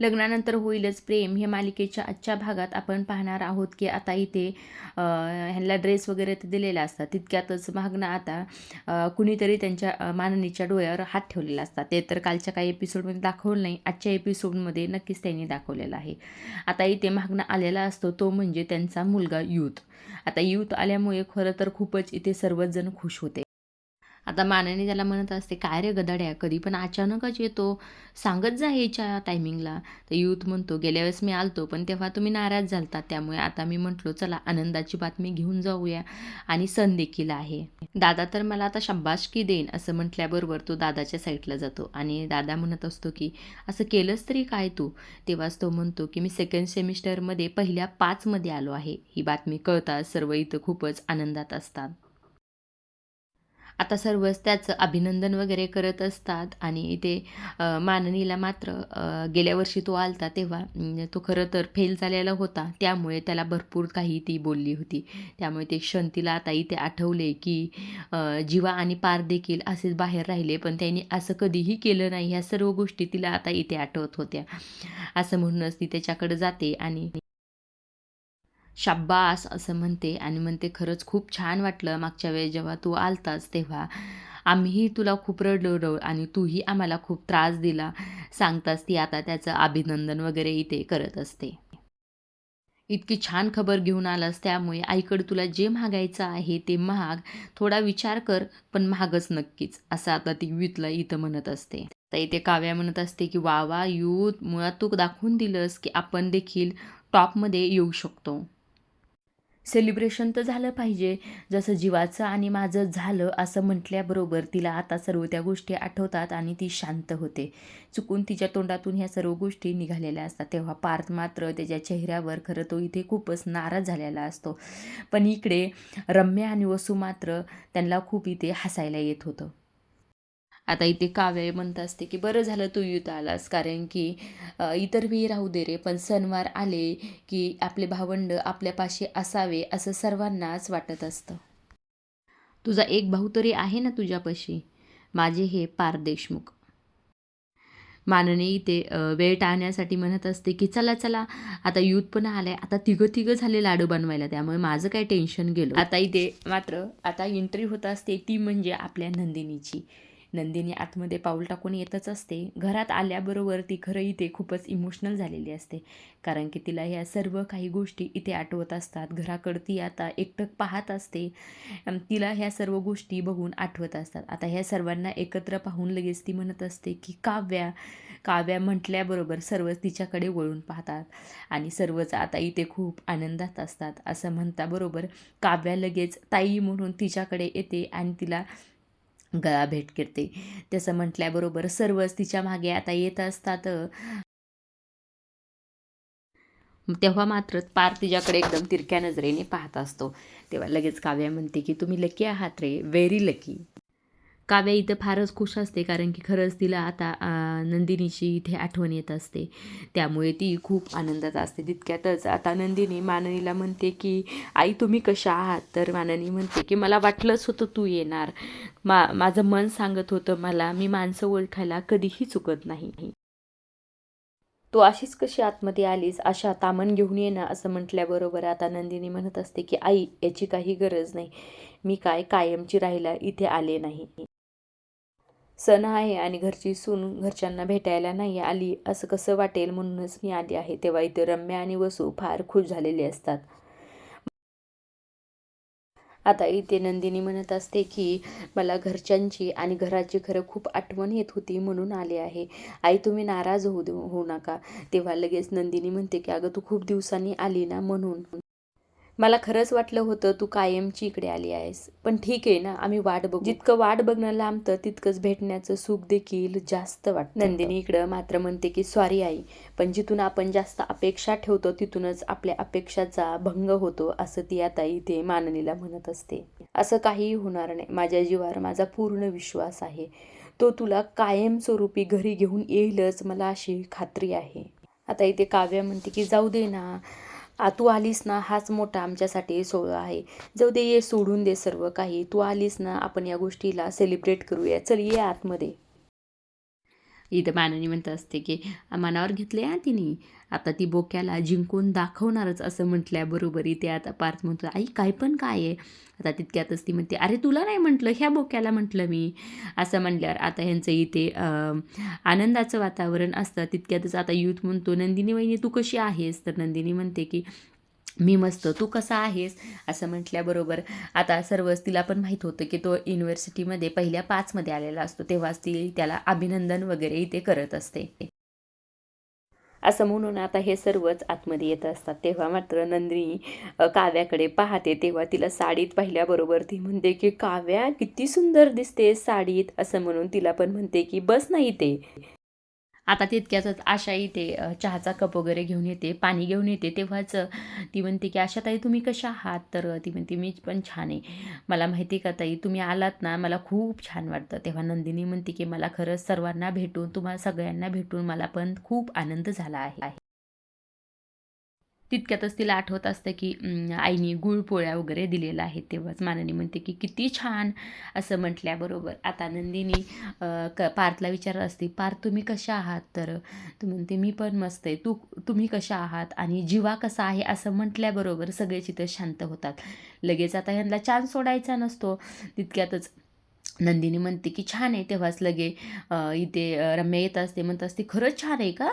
लग्नानंतर होईलच प्रेम. हे मालिकेच्या आजच्या भागात आपण पाहणार आहोत की आता इथे ह्यांना ड्रेस वगैरे ते दिलेला असतात तितक्यातच मागणं आता कुणीतरी त्यांच्या माननीच्या डोळ्यावर हात ठेवलेला असतात ते तर कालच्या काही एपिसोडमध्ये दाखवलं नाही. आजच्या एपिसोडमध्ये नक्कीच त्यांनी दाखवलेलं आहे. आता इथे मागणं आलेला असतो तो म्हणजे त्यांचा मुलगा यूथ. आता यूथ आल्यामुळे खरं तर खूपच इथे सर्वच जण खुश होते. आता मानाने त्याला म्हणत असते काय रे गदाड्या कधी पण अचानकच येतो. सांगत जा यायच्या टायमिंगला तर यूथ म्हणतो गेल्या वेळेस मी आलतो पण तेव्हा तुम्ही नाराज झालता त्यामुळे आता मी म्हटलो चला आनंदाची बातमी घेऊन जाऊया. आणि सण देखील आहे. दादा तर मला आता शंबाशकी देईन असं म्हटल्याबरोबर तो दादाच्या साईडला जातो. आणि दादा म्हणत असतो की असं केलंच तरी काय तू? तेव्हाच तो म्हणतो की मी सेकंड सेमिस्टरमध्ये पहिल्या पाचमध्ये आलो आहे. ही बातमी कळताच सर्व इथं खूपच आनंदात असतात. आता सर्वच त्याचं अभिनंदन वगैरे करत असतात आणि इथे माननीला मात्र गेल्या वर्षी तो आलता तेव्हा तो खरं तर फेल झालेला होता. त्यामुळे त्याला भरपूर काही ती बोलली होती. त्यामुळे ते क्षण तिला आता इथे आठवले की जीवा आणि पार देखील असेच बाहेर राहिले पण त्यांनी असं कधीही केलं नाही. ह्या सर्व गोष्टी तिला आता इथे आठवत होत्या. असं म्हणूनच ती त्याच्याकडे जाते आणि शाब्बास असं म्हणते आणि म्हणते खरंच खूप छान वाटलं मागच्या वेळेस जेव्हा तू आलतास तेव्हा. आम्हीही तुला खूप रडलो आणि तूही आम्हाला खूप त्रास दिला. सांगतास ती आता त्याचं अभिनंदन वगैरे इथे करत असते. इतकी छान खबर घेऊन आलास त्यामुळे आईकडे तुला जे मागायचं आहे ते महाग थोडा विचार कर पण महागच नक्कीच असं आता ती वितला इथं म्हणत असते. तर इथे काव्या म्हणत असते की वा वा यूथ मुळात तू दाखवून दिलंस की आपण देखील टॉपमध्ये येऊ शकतो. सेलिब्रेशन तर झालं पाहिजे. जसं जीवाचं आणि माझं झालं असं म्हटल्याबरोबर तिला आता सर्व त्या गोष्टी आठवतात आणि ती शांत होते. चुकून तिच्या तोंडातून ह्या सर्व गोष्टी निघालेल्या असतात. तेव्हा पार्थ मात्र त्याच्या चेहऱ्यावर खरं तो इथे खूपच नाराज झालेला असतो. पण इकडे रम्या आणि वसू मात्र त्यांना खूप इथे हसायला येत होतं. आता इथे काव्य म्हणत असते की बरं झालं तू युथ आलास कारण की इतर वेळी राहू दे रे पण सणवार आले की आपले भावंड आपल्यापाशी असावे असं सर्वांनाच वाटत असतं. तुझा एक भाऊ तरी आहे ना तुझ्यापाशी? माझे हे पार देशमुख. मानने इथे वेळ टाळण्यासाठी म्हणत असते की चला चला आता यूथ पण आलाय आता तिघं तिघं झाले लाडू बनवायला त्यामुळे माझं काय टेन्शन गेलं. आता इथे मात्र आता एंट्री होत असते ती म्हणजे आपल्या नंदिनीची. नंदिनी आतमध्ये पाऊल टाकून येतच असते. घरात आल्याबरोबर ती खरं इथे खूपच इमोशनल झालेली असते. कारण की तिला ह्या सर्व काही गोष्टी इथे आठवत असतात. घराकडं ती आता एकटक पाहत असते. तिला ह्या सर्व गोष्टी बघून आठवत असतात. आता ह्या सर्वांना एकत्र पाहून लगेच ती म्हणत असते की काव्या काव्या म्हटल्याबरोबर सर्वच तिच्याकडे वळून पाहतात आणि सर्वच आता इथे खूप आनंदात असतात. असं म्हणताबरोबर काव्या लगेच ताई म्हणून तिच्याकडे येते आणि तिला गळा भेट करते. तसं म्हटल्याबरोबर सर्वच तिच्यामागे आता येत असतात. तेव्हा मात्र पार तिच्याकडे एकदम तिरक्या नजरेने पाहत असतो. तेव्हा लगेच काव्या म्हणते की तुम्ही लकी आहात रे? व्हेरी लकी काव्या इथं फारच खुश असते कारण की खरंच तिला आता नंदिनीची इथे आठवण येत असते. त्यामुळे ती खूप आनंदात असते तितक्यातच. आता नंदिनी माननीला म्हणते की आई तुम्ही कशा आहात? तर माननी म्हणते की मला वाटलंच होतं तू येणार. मा माझं मन सांगत होतं मला मी माणसं ओळखायला कधीही चुकत नाही. तू अशीच कशी आतमध्ये आलीस? अशा तामण घेऊन ये ना असं म्हटल्याबरोबर आता नंदिनी म्हणत असते की आई याची काही गरज नाही. मी काय कायमची राहायला इथे आले नाही. सण आहे आणि घरची सून घरच्यांना भेटायला नाही आली असं कसं वाटेल म्हणूनच मी आली आहे. तेव्हा इथे रम्या आणि वसू फार खुश झालेले असतात. आता इथे नंदिनी म्हणत असते की मला घरच्यांची आणि घराची खरं खूप आठवण येत होती म्हणून आले आहे. आई तुम्ही नाराज होऊ देऊ होऊ नका. तेव्हा लगेच नंदिनी म्हणते की अगं तू खूप दिवसांनी आली ना म्हणून. मला खरंच वाटलं होतं तू कायमची इकडे आली आहेस. पण ठीक आहे ना आम्ही वाट बघू. जितकं वाट बघणं लांबतं तितकंच भेटण्याचं सुख देखील जास्त वाटतं. नंदिनी इकडं मात्र म्हणते की सॉरी आई पण जिथून आपण जास्त अपेक्षा ठेवतो तिथूनच आपल्या अपेक्षाचा भंग होतो असं ती आता इथे माननीला म्हणत असते. असं काहीही होणार नाही. माझ्या जीवावर माझा पूर्ण विश्वास आहे. तो तुला कायमस्वरूपी घरी घेऊन येईलच मला अशी खात्री आहे. आता इथे काव्य म्हणते की जाऊ दे ना आ तू आलीस ना हाच मोठा आमच्यासाठी सोहळा आहे. जाऊ दे ये सोडून दे सर्व काही. तू आलीस ना आपण या गोष्टीला सेलिब्रेट करूया. चल ये आतमध्ये. इथं मानानी म्हणत असते की मनावर घेतले हा तिने. आता ती बोक्याला जिंकून दाखवणारच असं म्हटल्याबरोबर इथे आता पार्थ म्हणतो आई काय पण काय आहे. आता तितक्यातच ती म्हणते अरे तुला नाही म्हटलं ह्या बोक्याला म्हटलं मी. असं म्हणल्यावर आता ह्यांचं इथे आनंदाचं वातावरण असतं. तितक्यातच आता यूथ म्हणतो नंदिनी वहिनी तू कशी आहेस? तर नंदिनी म्हणते की मी मस्त तू कसा आहेस? असं म्हटल्याबरोबर आता सर्वच तिला पण माहीत होतं की तो युनिव्हर्सिटीमध्ये पहिल्या पाचमध्ये आलेला असतो तेव्हाच ती त्याला अभिनंदन वगैरे इथे करत असते. असं म्हणून आता हे सर्वच आतमध्ये येत असतात. तेव्हा मात्र नंदिनी काव्याकडे पाहते. तेव्हा तिला साडीत पाहिल्याबरोबर ती म्हणते की काव्या किती सुंदर दिसते साडीत. असं म्हणून तिला पण म्हणते की बस नाही ते आता तितक्यातच आशा इथे चहाचा कप वगैरे घेऊन येते पाणी घेऊन येते. तेव्हाच ती म्हणते की आशा ताई तुम्ही कशा आहात? तर ती म्हणते मी पण छान आहे. मला माहिती का ताई तुम्ही आलात ना मला खूप छान वाटतं. तेव्हा नंदिनी म्हणते की मला खरंच सर्वांना भेटून तुम्हाला सगळ्यांना भेटून मला पण खूप आनंद झाला आहे. तितक्यातच तिला आठवत असतं की आईने गुळपोळ्या वगैरे दिलेल्या आहेत तेव्हाच मानानी म्हणते की किती छान. असं म्हटल्याबरोबर आता नंदिनी क पार्थला विचारत असते पार्थ तुम्ही कशा आहात? तर तू म्हणते मी पण मस्त आहे. तू तुम्ही कशा आहात आणि जीवा कसा आहे? असं म्हटल्याबरोबर सगळे चित्र शांत होतात. लगेच आता ह्यांना चान्स सोडायचा नसतो. तितक्यातच नंदिनी म्हणते की छान आहे. तेव्हाच लगे इथे रम्या येत असते म्हणत असते खरंच छान आहे का?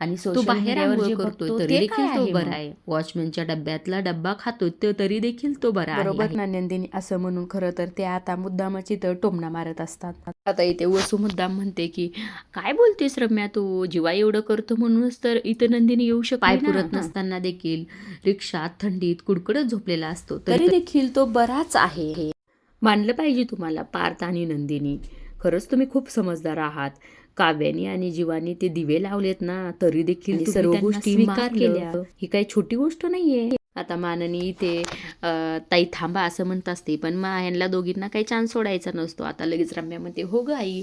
आणि तो सोशल बाहेर मीडियावर जे करतोय तरी देखील तो बरा? आहे. वॉचमॅनच्या डब्यातला डब्बा खातो तो तरी देखील तो बरा आहे. बरोबर ना नंदिनी असं म्हणून खरं तर ते आता मुद्दामाची तर टोमणा मारत असतात आता इथे वसू मुद्दाम म्हणते की काय बोलतेस रम्या तू जीवा एवढं करतो म्हणूनच तर इथं नंदिनी येऊ शकते पाय. पुरत. नसताना देखील रिक्षात थंडीत कुडकुडत झोपलेला असतो तरी देखील तो बराच आहे मानलं पाहिजे तुम्हाला पार्थ आणि नंदिनी खरंच तुम्ही खूप समजदार आहात काव्यानी आणि जीवानी ते दिवे लावलेत ना तरी देखील सर्व गोष्टी स्वीकार. केल्या ही काही छोटी गोष्ट नाहीये आता माननी इथे ताई थांबा असं म्हणत असते पण मग ह्यांना दोघींना काही चान्स सोडायचा नसतो. आता लगेच रम्या म्हणते हो ग आई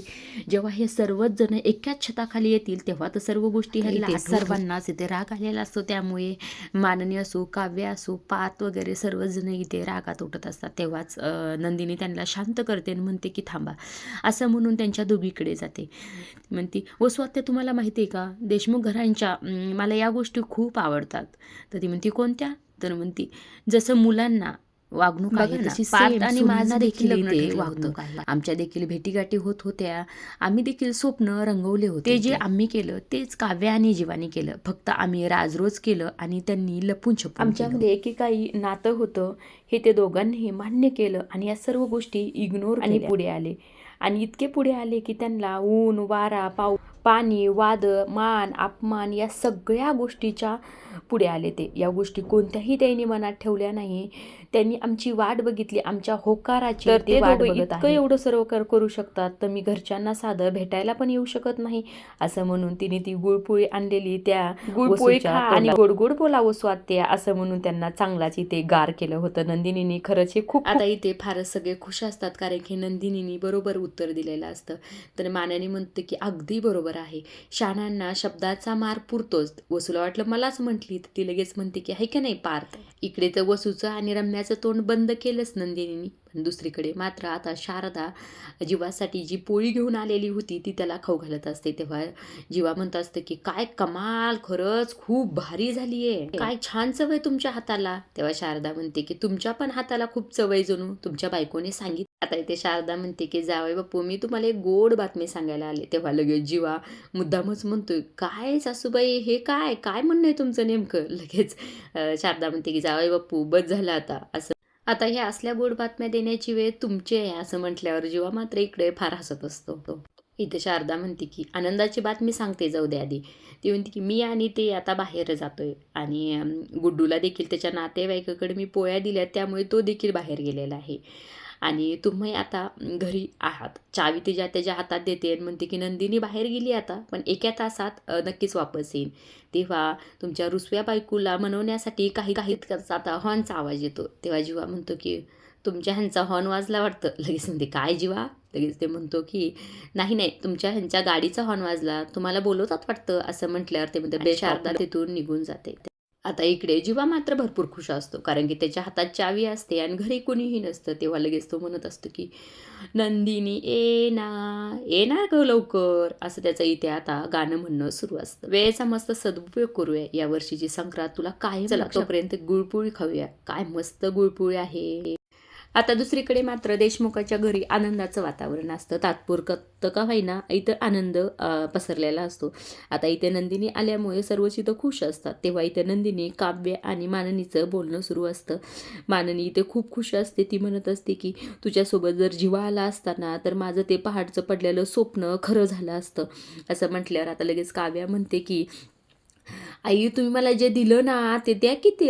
जेव्हा हे सर्वच जण एकाच छताखाली येतील तेव्हा तर सर्व गोष्टी. सर्वांना सर्वांनाच इथे राग आलेला असतो त्यामुळे माननी असो काव्य असो पात वगैरे सर्वच जण इथे रागात उठत असतात. तेव्हाच नंदिनी त्यांना शांत करते आणि म्हणते की थांबा. असं म्हणून त्यांच्या दोघीकडे जाते. म्हणते वसुआत्या तुम्हाला माहिती आहे का? देशमुख घरांच्या मला या गोष्टी खूप आवडतात. तर ती म्हणते कोणत्या? तर म्हणते जसं मुलांना वागणूक आहे आणि माझं देखील वागणूक होतं. आहे. आमच्या देखील भेटीगाठी होत होत्या. आम्ही देखील स्वप्न रंगवले होते ते जे आम्ही केलं तेच काव्य आणि जीवानी केलं. फक्त आम्ही राजरोज केलं आणि त्यांनी लपून छपून आमच्यामध्ये एकेकाळी नातं होतं. हे ते दोघांनी मान्य केलं आणि या सर्व गोष्टी इग्नोर आणि पुढे आले. आणि इतके पुढे आले की त्यांना ऊन वारा पाऊ पाणी वाद मान अपमान या सगळ्या गोष्टीच्या पुढे आले ते. या गोष्टी कोणत्याही त्यांनी मनात ठेवल्या नाही. त्यांनी आमची वाट बघितली आमच्या होकाराची तर ते वाट बघत इतकं एवढं सर्व कर शकतात तर मी घरच्यांना साधं भेटायला पण येऊ शकत नाही असं म्हणून तिने ती गुळपोळी आणलेली त्या गुळपोळी आणि गोड गोड बोलावं स्वात्या असं म्हणून त्यांना चांगलाच इथे गार केलं होतं. नंदिनीने खरंच हे खूप आता इथे फारच सगळे खुश असतात कारण की नंदिनीने बरोबर उत्तर दिलेलं असतं. तर मानाने म्हणते की अगदी बरोबर आहे. शाणांना शब्दाचा मार पुरतोच. वसूला वाटलं मलाच म्हटली तर ती लगेच म्हणते की आहे का नाही पार्थ? इकडे तर वसूचं आणि रम्याचं तोंड बंद केलंच नंदिनीनी. पण दुसरीकडे मात्र आता शारदा जीवासाठी जी पोळी घेऊन आलेली होती ती त्याला खाऊ घालत असते. तेव्हा जीवा म्हणत असते की काय कमाल खरंच खूप भारी झाली आहे. काय छान चव आहे तुमच्या हाताला. तेव्हा शारदा म्हणते की तुमच्या पण हाताला खूप चव आहे जणू. तुमच्या बायकोने सांगितलं आता इथे शारदा म्हणते की जावय बापू मी तुम्हाला एक गोड बातमी सांगायला आले. तेव्हा लगेच जीवा मुद्दामच म्हणतोय काय सासूबाई हे काय? काय म्हणणं आहे तुमचं नेमकं? लगेच शारदा म्हणते की जावय बापू बस झालं आता. असं आता ह्या असल्या गोड बातम्या देण्याची वेळ तुमची आहे असं म्हटल्यावर जीवा मात्र इकडे फार हसत असतो. इथे शारदा म्हणते की आनंदाची बातमी सांगते जाऊ दे आधी. ती म्हणते की मी आणि ते आता बाहेर जातोय आणि गुड्डूला देखील त्याच्या नातेवाईकाकडे मी पोळ्या दिल्या त्यामुळे तो देखील बाहेर गेलेला आहे. आणि तुम्ही आता घरी आहात. चावी तिच्या त्याच्या हातात देते आणि म्हणते की नंदिनी बाहेर गेली आता पण एका तासात नक्कीच वापस येईन. तेव्हा तुमच्या रुसव्या बायकोला मनवण्यासाठी काही काही आता हॉर्नचा आवाज येतो. तेव्हा जीवा म्हणतो की तुमच्या ह्यांचा हॉर्न वाजला वाटतं. लगेच म्हणते काय जीवा? लगेच ते म्हणतो की नाही नाही तुमच्या ह्यांच्या गाडीचा हॉर्न वाजला. तुम्हाला बोलवतात वाटतं? असं म्हटल्यावर ते म्हणते शॉकला- तिथून निघून जाते. आता इकडे जीवा मात्र भरपूर खुश असतो कारण की त्याच्या हातात चावी असते आणि घरी कोणीही नसतं. तेव्हा लगेच तो म्हणत असतो की नंदिनी ये ना ये ना ग लवकर. असं त्याचं इथे आता गाणं म्हणणं सुरू असतं. वेळेचा मस्त सदुपयोग करूया या वर्षीची संक्रांत. तुला काय तोपर्यंत गुळपोळी खाऊया. काय मस्त गुळपोळी आहे. आता दुसरीकडे मात्र देशमुखाच्या घरी आनंदाचं वातावरण असतं. तात्पुरतं का होईना इथं आनंद पसरलेला असतो. आता इथे नंदिनी आल्यामुळे सर्वच इथं खुश असतात. तेव्हा इथे नंदिनी काव्य आणि माननीचं बोलणं सुरू असतं. माननी इथे खूप खुश असते. ती म्हणत असते की तुझ्यासोबत जर जीवा आला असताना तर माझं ते पहाडचं पडलेलं स्वप्न खरं झालं असतं. असं म्हटल्यावर आता लगेच काव्या म्हणते की आई तुम्ही मला जे दिलं ना ते द्या की ते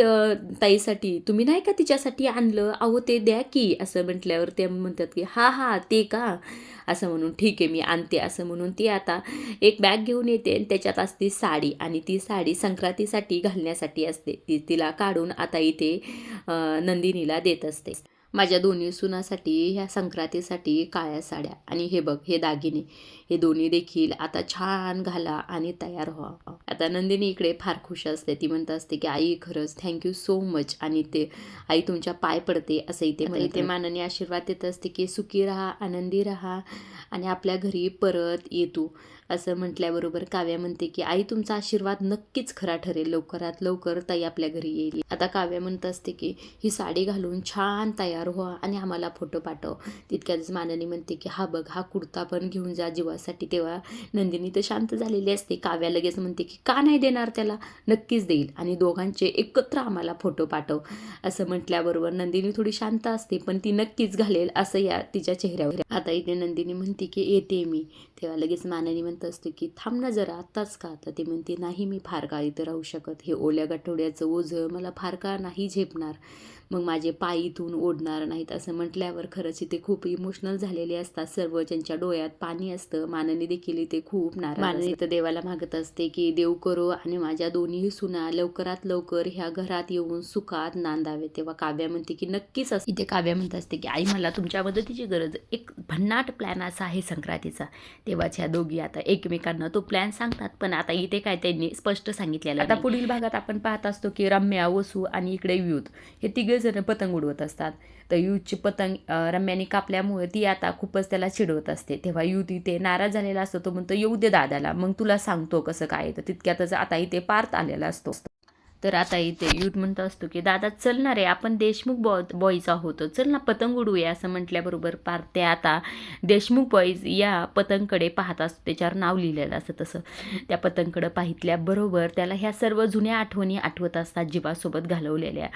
ताईसाठी. तुम्ही नाही का तिच्यासाठी आणलं? अहो ते द्या की असं म्हटल्यावर ते म्हणतात की हा हा ते का? असं म्हणून ठीक आहे मी आणते असं म्हणून ती आता एक बॅग घेऊन येते आणि त्याच्यात असते साडी आणि ती साडी संक्रांतीसाठी घालण्यासाठी असते. ती तिला काढून आता इथे नंदिनीला देत असते. माझ्या दोन्ही सुनासाठी ह्या संक्रांतीसाठी काळ्या साड्या. आणि हे बघ हे दागिने. हे दोन्ही देखील आता छान घाला आणि तयार व्हा. आता नंदिनी इकडे फार खुश असते. ती म्हणत असते की आई खरंच थँक्यू सो मच आणि ते आई तुमच्या पाय पडते. असं इथे इथे मानाने आशीर्वाद देत असते की सुखी राहा आनंदी राहा आणि आपल्या घरी परत येतो असं म्हटल्याबरोबर काव्या म्हणते की आई तुमचा आशीर्वाद नक्कीच खरा ठरेल. लवकरात लवकर ताई आपल्या घरी येईल. आता काव्या म्हणत असते की ही साडी घालून छान तयार व्हा आणि आम्हाला फोटो पाठव. तितक्याच मानाने म्हणते की हा बघ हा कुर्ता पण घेऊन जा जीवासाठी. तेव्हा नंदिनी तर शांत झालेली असते. काव्या लगेच म्हणते की का नाही देणार त्याला? नक्कीच देईल आणि दोघांचे एकत्र आम्हाला फोटो पाठव. असं म्हटल्याबरोबर नंदिनी थोडी शांत असते पण ती नक्कीच घालेल असं या तिच्या चेहऱ्यावर. आता इथे नंदिनी म्हणते की येते मी. तेव्हा लगेच माननी म्हणते असते की थांब ना जरा आत्ताच का आता? ती म्हणते नाही मी फार काळ इथं राहू शकत. हे ओल्या गठोड्याचं ओझं मला फार काळ नाही झेपणार? मग माझे पाय इथून ओढणार नाहीत. असं म्हटल्यावर खरंच इथे खूप इमोशनल झालेले असतात सर्व. ज्यांच्या डोळ्यात पाणी असतं माननी देखील इथे खूप नाराज माननी तर देवाला मागत असते की देव करो आणि माझ्या दोन्ही सुना लवकरात लवकर ह्या घरात येऊन सुखात नांदावे तेव्हा काव्या म्हणते की नक्कीच असते इथे काव्या म्हणत असते की आई मला तुमच्या मदतीची गरज. एक भन्नाट प्लॅन असा आहे संक्रांतीचा. तेव्हाच ह्या दोघी आता एकमेकांना तो प्लॅन सांगतात पण आता इथे काय त्यांनी स्पष्ट सांगितलेलं आता पुढील भागात आपण पाहत असतो की रम्या वसू आणि इकडे युथ हे तिघे जण पतंग उडवत असतात. तर युथची पतंग रम्याने कापल्यामुळे ती आता खूपच त्याला चिडवत असते. तेव्हा युथ इथे नाराज झालेला असतो तो म्हणतो येऊ दे दादाला मग तुला सांगतो कसं काय तर तितक्यातच आता इथे पार्थ आलेला असतो. तर आता इथे युथ म्हणतो असतो की दादा चल ना रे आपण देशमुख बॉ बॉईज आहोत. चल ना पतंग उडूया असं म्हटल्याबरोबर पार ते आता देशमुख बॉईज या पतंगकडे पाहत असतो. त्याच्यावर नाव लिहिलेलं असं तसं. त्या पतंगकडं पाहितल्याबरोबर त्याला ह्या सर्व जुन्या आठवणी आठवत असतात जीवासोबत घालवलेल्या.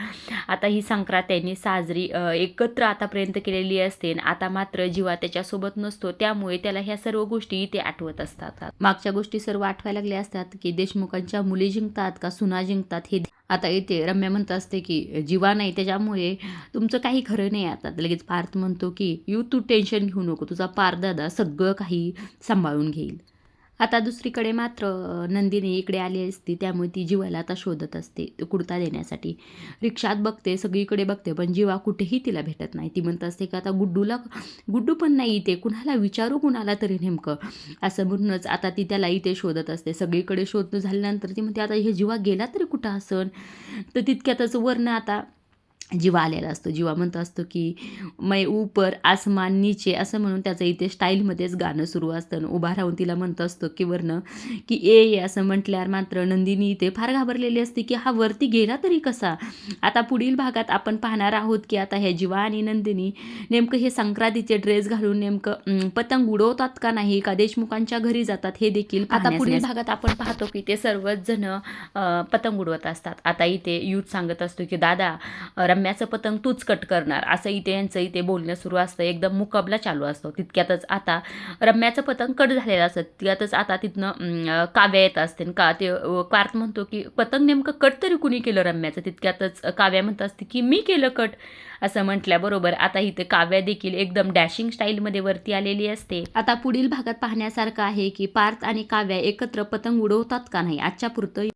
आता ही संक्रांत त्यांनी साजरी एकत्र आतापर्यंत केलेली असते आणि आता मात्र जीवा त्याच्यासोबत नसतो. त्यामुळे त्याला ह्या सर्व गोष्टी इथे आठवत असतात. मागच्या गोष्टी सर्व आठवायला लागल्या असतात की देशमुखांच्या मुली जिंकतात का सुना जिंकतात हे आता इथे रम्या म्हणत असते की जीवा नाही त्याच्यामुळे तुमचं काही खरं नाही आता. लगेच पार्थ म्हणतो की यू तू टेन्शन घेऊ नको तुझा पारदादा सगळं काही सांभाळून घेईल. आता दुसरीकडे मात्र नंदिनी इकडे आली असती त्यामुळे ती जीवाला आता शोधत असते तो कुर्ता देण्यासाठी. रिक्षात बघते सगळीकडे बघते पण जीवा कुठेही तिला भेटत नाही. ती म्हणत असते की आता गुड्डूला गुड्डू पण नाही इथे कुणाला विचारू कुणाला तरी नेमकं? असं म्हणूनच आता ती त्याला इथे शोधत असते. सगळीकडे शोधणं झाल्यानंतर ती म्हणते आता हे जीवा गेला तरी कुठं असन? तर तितक्यातच वरनं आता जीवा आलेला असतो. जीवा म्हणतो असतो की मै ऊपर आसमान नीचे असं म्हणून त्याचं इथे स्टाईलमध्येच गाणं सुरू असतं. आणि उभा राहून तिला म्हणतो असतो की वरनं की ए ये असं म्हटल्यावर मात्र नंदिनी इथे फार घाबरलेली असते की हा वरती गेला तरी कसा? आता पुढील भागात आपण पाहणार आहोत की आता ह्या जीवा आणि नंदिनी नेमकं हे संक्रांतीचे ड्रेस घालून नेमकं पतंग उडवतात का नाही का देशमुखांच्या घरी जातात हे देखील आता पुढील भागात आपण पाहतो की ते सर्वच जण पतंग उडवत असतात. आता इथे युथ सांगत असतो की दादा रम्याचं पतंग तूच कट करणार. असं इथे यांचं इथे बोलणं सुरू असतं. एकदम मुकाबला चालू असतो. तितक्यातच आता रम्याचं पतंग कट झालेलं असतं. तितक्यातच आता तिथनं काव्या येत असते आणि का ते कार्त पार्थ म्हणतो की पतंग नेमकं कट तरी कुणी केलं रम्याचं? तितक्यातच काव्या म्हणत असते की मी केलं कट? असं म्हटल्याबरोबर आता इथे काव्या देखील एकदम डॅशिंग स्टाईलमध्ये वरती आलेली असते. आता पुढील भागात पाहण्यासारखं आहे की पार्थ आणि काव्या एकत्र पतंग उडवतात का नाही? आजच्या पुरतं